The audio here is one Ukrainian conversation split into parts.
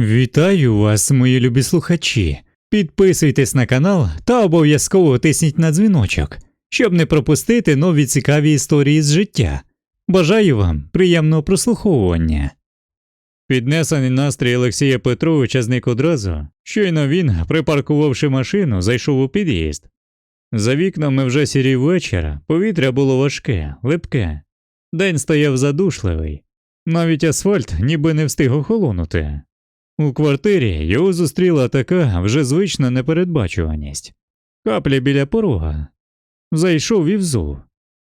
Вітаю вас, мої любі слухачі. Підписуйтесь на канал та обов'язково тисніть на дзвіночок, щоб не пропустити нові цікаві історії з життя. Бажаю вам приємного прослуховування. Піднесений настрій Олексія Петровича зник одразу, щойно він, припаркувавши машину, зайшов у під'їзд. За вікнами вже сірів вечір, повітря було важке, липке. День стояв задушливий, навіть асфальт ніби не встиг охолонути. У квартирі його зустріла така вже звична непередбачуваність. Капля біля порога. Зайшов і взув.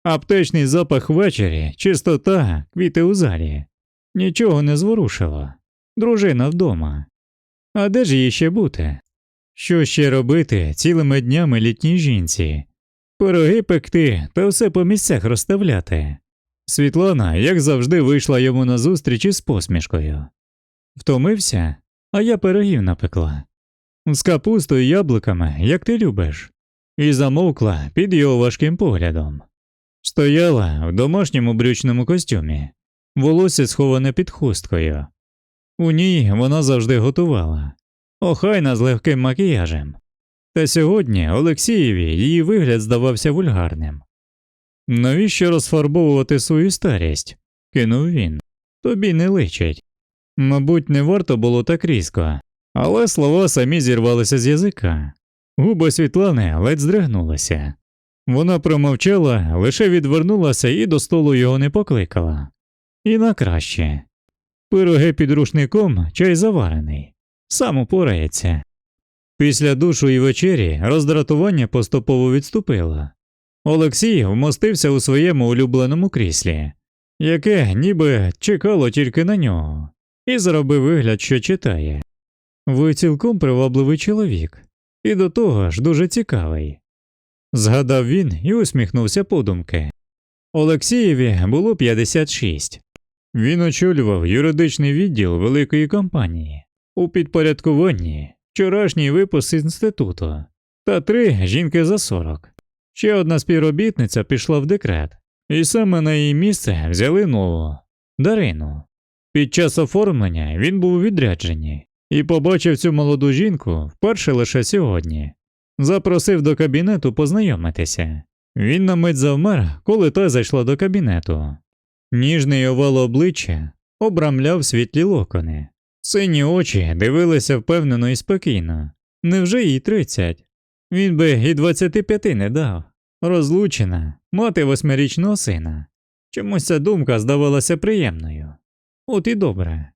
Аптечний запах ввечері, чистота, квіти у залі. Нічого не зворушило. Дружина вдома. А де ж їй ще бути? Що ще робити цілими днями літній жінці? Пироги пекти та все по місцях розставляти. Світлана, як завжди, вийшла йому назустріч із посмішкою. Втомився, а я пирогів напекла. З капустою і яблуками, як ти любиш, і замовкла під його важким поглядом. Стояла в домашньому брючному костюмі, волосся сховане під хусткою. У ній вона завжди готувала, охайна з легким макіяжем. Та сьогодні Олексієві її вигляд здавався вульгарним. Навіщо розфарбовувати свою старість? кинув він. Тобі не личить. Мабуть, не варто було так різко, але слова самі зірвалися з язика. Губи Світлани ледь здригнулися. Вона промовчала, лише відвернулася і до столу його не покликала. І на краще. Пироги під рушником чай заварений, сам упорається. Після душу і вечері роздратування поступово відступило. Олексій вмостився у своєму улюбленому кріслі, яке ніби чекало тільки на нього, і зробив вигляд, що читає. Ви цілком привабливий чоловік, і до того ж дуже цікавий. Згадав він і усміхнувся подумки. Олексієві було 56. Він очолював юридичний відділ великої компанії у підпорядкуванні вчорашній випуск інституту та три жінки за 40. Ще одна співробітниця пішла в декрет, і саме на її місце взяли нову Дарину. Під час оформлення він був у відрядженні і побачив цю молоду жінку вперше лише сьогодні. Запросив до кабінету познайомитися. Він на мить завмер, коли та зайшла до кабінету. Ніжний овал обличчя обрамляв світлі локони. Сині очі дивилися впевнено і спокійно. Невже їй тридцять? Він би і двадцяти п'яти не дав. Розлучена, мати восьмирічного сина. Чомусь ця думка здавалася приємною. От і добре.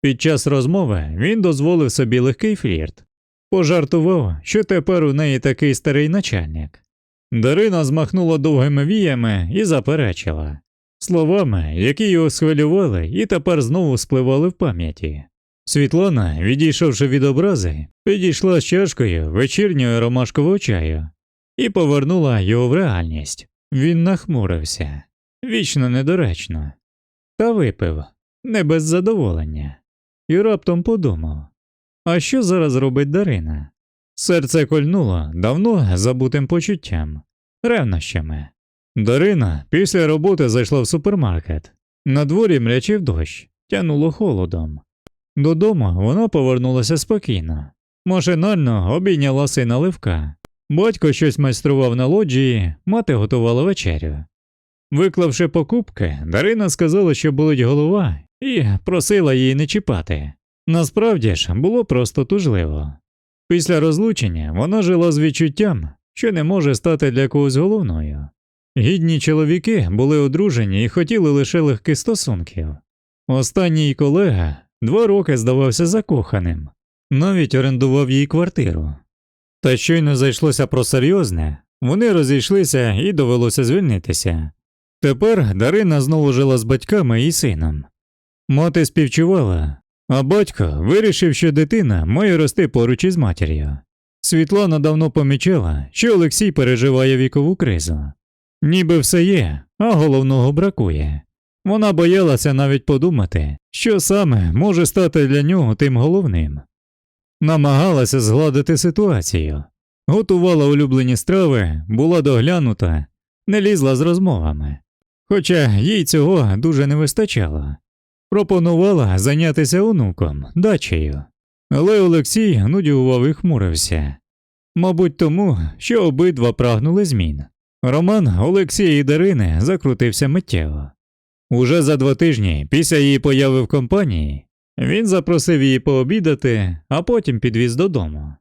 Під час розмови він дозволив собі легкий флірт, пожартував, що тепер у неї такий старий начальник. Дарина змахнула довгими віями і заперечила словами, які його схвилювали і тепер знову спливали в пам'яті. Світлана, відійшовши від образи, підійшла з чашкою вечірнього ромашкового чаю і повернула його в реальність. Він нахмурився вічно недоречно, та випив не без задоволення, і раптом подумав а що зараз робить Дарина? Серце кольнуло давно забутим почуттям, ревнощами. Дарина після роботи зайшла в супермаркет. На дворі мрячив дощ, тянуло холодом. Додому вона повернулася спокійно, машинально обійняла сина Левка. Батько щось майстрував на лоджії, мати готувала вечерю. Виклавши покупки, Дарина сказала, що болить голова, і просила її не чіпати. Насправді ж було просто тужливо. Після розлучення вона жила з відчуттям, що не може стати для когось головною. Гідні чоловіки були одружені і хотіли лише легких стосунків. Останній колега два роки здавався закоханим, навіть орендував їй квартиру. Та щойно зайшлося про серйозне, вони розійшлися і довелося звільнитися. Тепер Дарина знову жила з батьками і сином. Мати співчувала, а батько вирішив, що дитина має рости поруч із матір'ю. Світлана давно помічала, що Олексій переживає вікову кризу. Ніби все є, а головного бракує. Вона боялася навіть подумати, що саме може стати для нього тим головним. Намагалася згладити ситуацію, готувала улюблені страви, була доглянута, не лізла з розмовами, хоча їй цього дуже не вистачало. Пропонувала зайнятися онуком, дачею. Але Олексій нудьгував і хмурився. Мабуть, тому, що обидва прагнули змін. Роман Олексія і Дарини закрутився миттєво. Уже за два тижні після її появи в компанії він запросив її пообідати, а потім підвіз додому.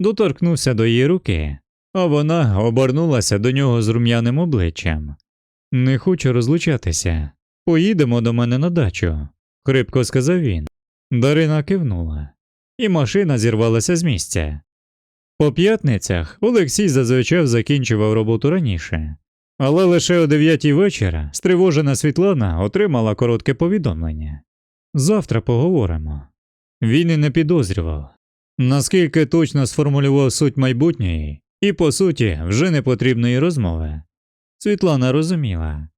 Доторкнувся до її руки, а вона обернулася до нього з рум'яним обличчям. Не хочу розлучатися. Поїдемо до мене на дачу, хрипко сказав він. Дарина кивнула, і машина зірвалася з місця. По п'ятницях Олексій зазвичай закінчував роботу раніше, але лише о дев'ятій вечора стривожена Світлана отримала коротке повідомлення. Завтра поговоримо. Він і не підозрював, наскільки точно сформулював суть майбутньої і, по суті, вже непотрібної розмови. Світлана розуміла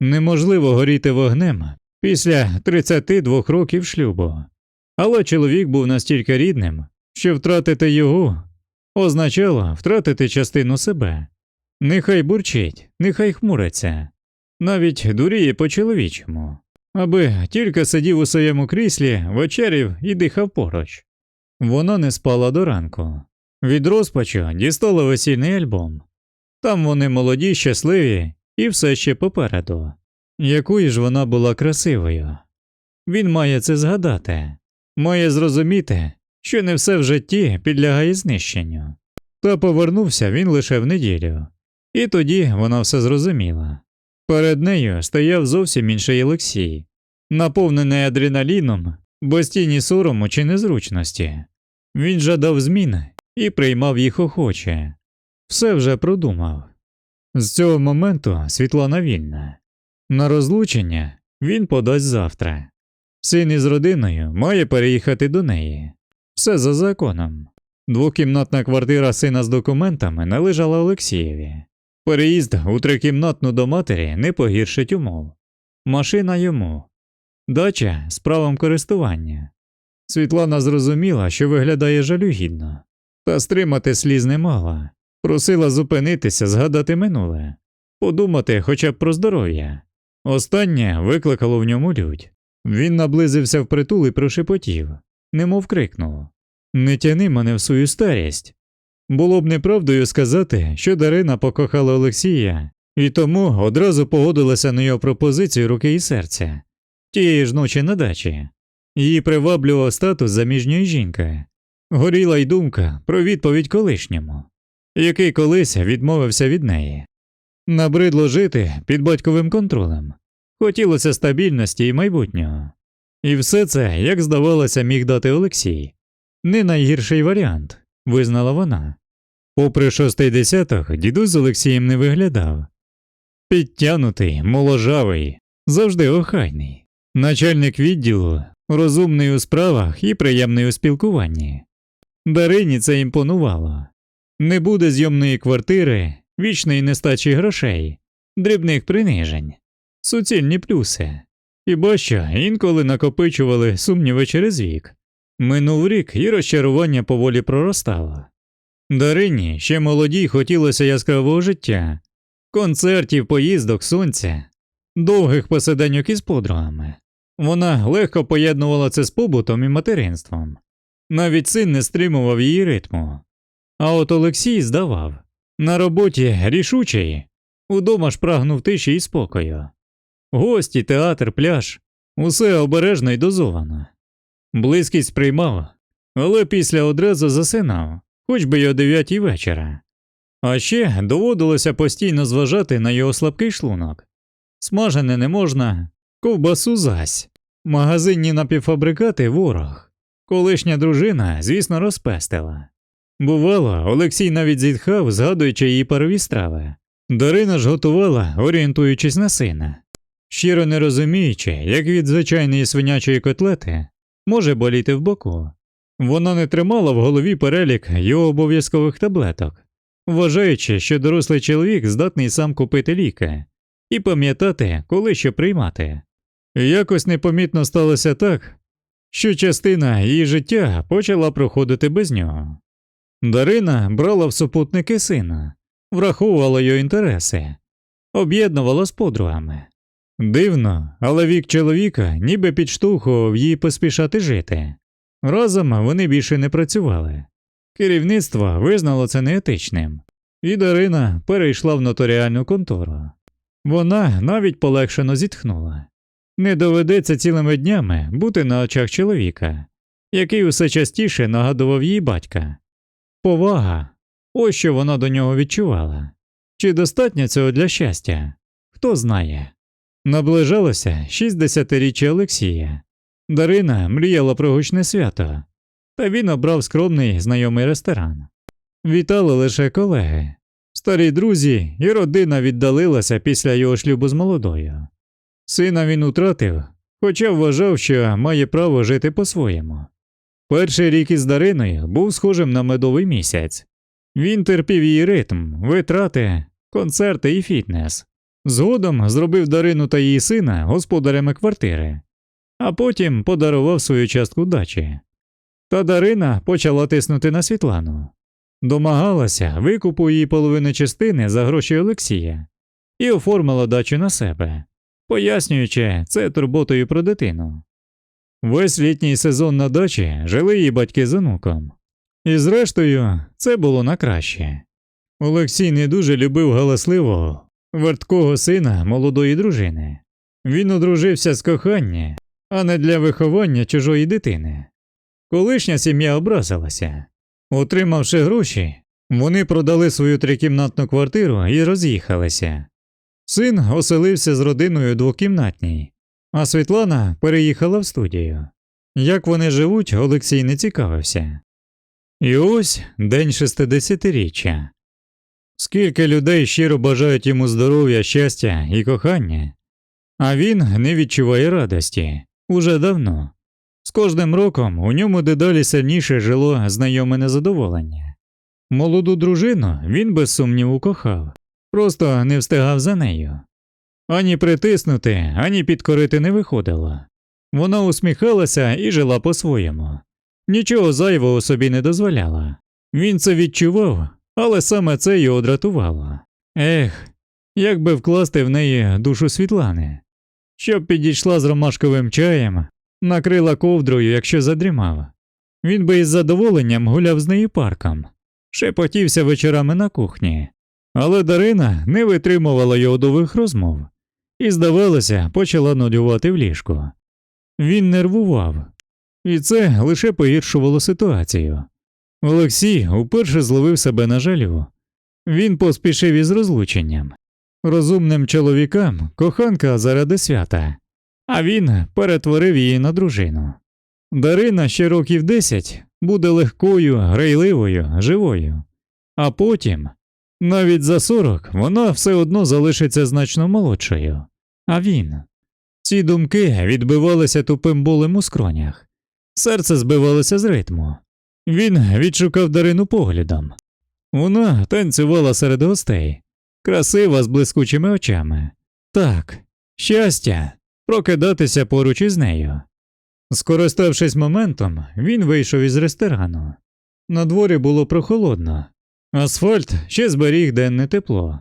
неможливо горіти вогнем після 32 років шлюбу, але чоловік був настільки рідним, що втратити його означало втратити частину себе. Нехай бурчить, нехай хмуриться, навіть дуріє по-чоловічому, аби тільки сидів у своєму кріслі, вечерів і дихав поруч. Вона не спала до ранку. Від розпачу дістала весільний альбом. Там вони молоді, щасливі і все ще попереду. Якою ж вона була красивою. Він має це згадати, має зрозуміти, що не все в житті підлягає знищенню. Та повернувся він лише в неділю, і тоді вона все зрозуміла. Перед нею стояв зовсім інший Олексій, наповнений адреналіном, без сорому чи незручності. Він жадав змін і приймав їх охоче. Все вже продумав. З цього моменту Світлана вільна. На розлучення він подасть завтра. Син із родиною має переїхати до неї. Все за законом. Двокімнатна квартира сина з документами належала Олексієві. Переїзд у трикімнатну до матері не погіршить умов. Машина йому. Дача з правом користування. Світлана зрозуміла, що виглядає жалюгідно, та стримати сліз не мала. Просила зупинитися, згадати минуле, подумати хоча б про здоров'я. Останнє викликало в ньому лють. Він наблизився впритул і прошепотів, немов крикнув Не тяни мене в свою старість. Було б неправдою сказати, що Дарина покохала Олексія і тому одразу погодилася на його пропозицію руки і серця тієї ж ночі на дачі. Її приваблював статус заміжньої жінки. Горіла й думка про відповідь колишньому, який колись відмовився від неї. Набридло жити під батьковим контролем, хотілося стабільності і майбутнього. І все це, як здавалося, міг дати Олексій. Не найгірший варіант, визнала вона. Попри шостий десяток, дідусь з Олексієм не виглядав. Підтянутий, моложавий, завжди охайний, начальник відділу, розумний у справах і приємний у спілкуванні. Дарині це імпонувало. Не буде зйомної квартири, вічної нестачі грошей, дрібних принижень, суцільні плюси. Хіба що інколи накопичували сумніви через вік. Минув рік і розчарування поволі проростало. Дарині ще молодій хотілося яскравого життя, концертів, поїздок, сонця, довгих посиденьок із подругами. Вона легко поєднувала це з побутом і материнством. Навіть син не стримував її ритму. А от Олексій здавав на роботі рішучий, удома ж прагнув тиші і спокою. Гості, театр, пляж усе обережно й дозовано. Близькість приймав, але після одразу засинав, хоч би й о дев'ятій вечора. А ще доводилося постійно зважати на його слабкий шлунок. Смажене не можна, ковбасу зась, магазинні напівфабрикати ворог. Колишня дружина, звісно, розпестила. Бувало, Олексій навіть зітхав, згадуючи її парові страви. Дарина ж готувала, орієнтуючись на сина, щиро не розуміючи, як від звичайної свинячої котлети може боліти в боку. Вона не тримала в голові перелік його обов'язкових таблеток, вважаючи, що дорослий чоловік здатний сам купити ліки і пам'ятати, коли що приймати. Якось непомітно сталося так, що частина її життя почала проходити без нього. Дарина брала в супутники сина, враховувала його інтереси, об'єднувала з подругами. Дивно, але вік чоловіка ніби підштовхував її поспішати жити. Разом вони більше не працювали. Керівництво визнало це неетичним, і Дарина перейшла в нотаріальну контору. Вона навіть полегшено зітхнула. Не доведеться цілими днями бути на очах чоловіка, який усе частіше нагадував їй батька. Повага ось що вона до нього відчувала. Чи достатньо цього для щастя? Хто знає. Наближалося 60-річчя Олексія. Дарина мріяла про гучне свято, та він обрав скромний знайомий ресторан. Вітали лише колеги. Старі друзі і родина віддалилася після його шлюбу з молодою. Сина він утратив, хоча вважав, що має право жити по-своєму. Перший рік із Дариною був схожим на медовий місяць. Він терпів її ритм, витрати, концерти і фітнес. Згодом зробив Дарину та її сина господарями квартири, а потім подарував свою частку дачі. Та Дарина почала тиснути на Світлану, домагалася викупу її половини частини за гроші Олексія і оформила дачу на себе, пояснюючи це турботою про дитину. Весь літній сезон на дачі жили її батьки з онуком. І зрештою, це було на краще. Олексій не дуже любив галасливого, верткого сина молодої дружини. Він одружився з кохання, а не для виховання чужої дитини. Колишня сім'я образилася. Отримавши гроші, вони продали свою трикімнатну квартиру і роз'їхалися. Син оселився з родиною двокімнатній, а Світлана переїхала в студію. Як вони живуть, Олексій не цікавився. І ось день шестидесятиріччя. Скільки людей щиро бажають йому здоров'я, щастя і кохання, а він не відчуває радості уже давно. З кожним роком у ньому дедалі сильніше жило знайоме незадоволення. Молоду дружину він без сумніву кохав, просто не встигав за нею. Ані притиснути, ані підкорити не виходило. Вона усміхалася і жила по-своєму. Нічого зайвого собі не дозволяла. Він це відчував, але саме це його дратувало. Ех, як би вкласти в неї душу Світлани, щоб підійшла з ромашковим чаєм, накрила ковдрою, якщо задрімав. Він би із задоволенням гуляв з нею парком, шепотівся вечорами на кухні, але Дарина не витримувала його довгих розмов і, здавалося, почала нудювати в ліжку. Він нервував, і це лише погіршувало ситуацію. Олексій уперше зловив себе на жалю. Він поспішив із розлученням. Розумним чоловікам коханка заради свята, а він перетворив її на дружину. Дарина ще років десять буде легкою, грайливою, живою, а потім, навіть за сорок, вона все одно залишиться значно молодшою. А він. Ці думки відбивалися тупим болем у скронях, серце збивалося з ритму. Він відшукав Дарину поглядом. Вона танцювала серед гостей, красива з блискучими очами. Так, щастя, прокидатися поруч із нею. Скориставшись моментом, він вийшов із ресторану. На дворі було прохолодно, асфальт ще зберіг денне тепло.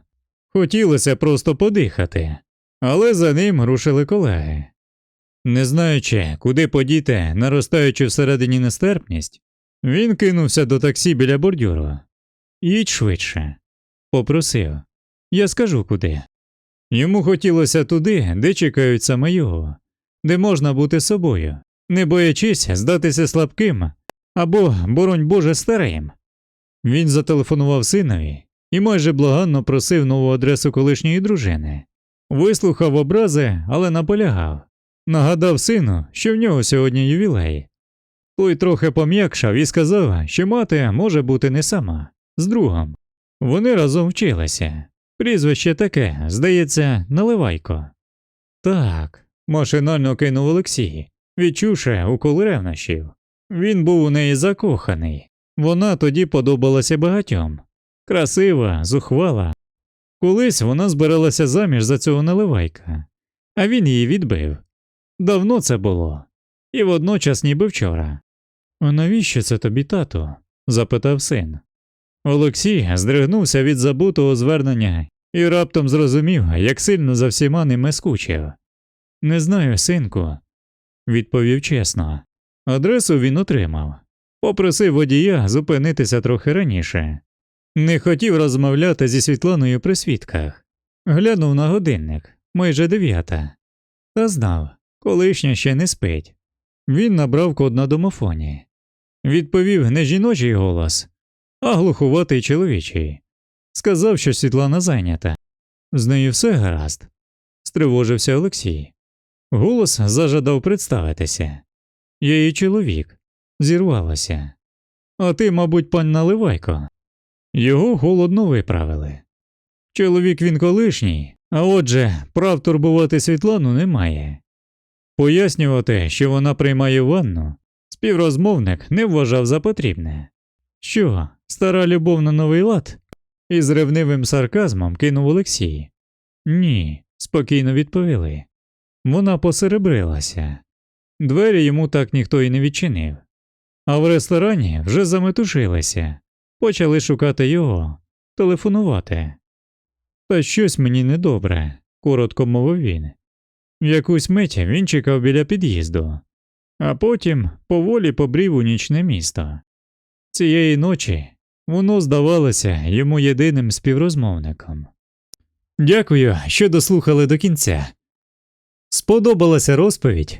Хотілося просто подихати, але за ним рушили колеги. Не знаючи, куди подіти, наростаючи всередині нестерпність, він кинувся до таксі біля бордюру. Їдь швидше, попросив. Я скажу куди. Йому хотілося туди, де чекають саме його, де можна бути собою, не боячись здатися слабким або, боронь Боже, старим. Він зателефонував синові і майже благанно просив нову адресу колишньої дружини. Вислухав образи, але наполягав. Нагадав сину, що в нього сьогодні ювілей. Той трохи пом'якшав і сказав, що мати може бути не сама, з другом. Вони разом вчилися. Прізвище таке, здається, наливайко. Так, машинально кинув Олексій, відчувши укол ревнощів. Він був у неї закоханий. Вона тоді подобалася багатьом. Красива, зухвала. Колись вона збиралася заміж за цього наливайка, а він її відбив. Давно це було, і водночас ніби вчора. А навіщо це тобі, тату? запитав син. Олексій здригнувся від забутого звернення і раптом зрозумів, як сильно за всіма ними скучив. Не знаю, синку, відповів чесно. Адресу він отримав. Попросив водія зупинитися трохи раніше. Не хотів розмовляти зі Світланою при свідках. Глянув на годинник, майже дев'ята. Та знав, колишня ще не спить. Він набрав код на домофоні. Відповів не жіночий голос, а глухуватий чоловічий. Сказав, що Світлана зайнята. З нею все гаразд. Стривожився Олексій. Голос зажадав представитися. Я її чоловік. Зірвалося. А ти, мабуть, пан Наливайко. Його голодно виправили. Чоловік він колишній, а отже, прав турбувати Світлану немає. Пояснювати, що вона приймає ванну, співрозмовник не вважав за потрібне. Що, стара любов на новий лад? Із ревнивим сарказмом кинув Олексій. Ні, спокійно відповіли. Вона посеребрилася. Двері йому так ніхто і не відчинив. А в ресторані вже заметушилися, почали шукати його, телефонувати. Та щось мені недобре, коротко мовив він. В якусь мить він чекав біля під'їзду, а потім поволі побрів у нічне місто. Цієї ночі воно здавалося йому єдиним співрозмовником. Дякую, що дослухали до кінця. Сподобалася розповідь?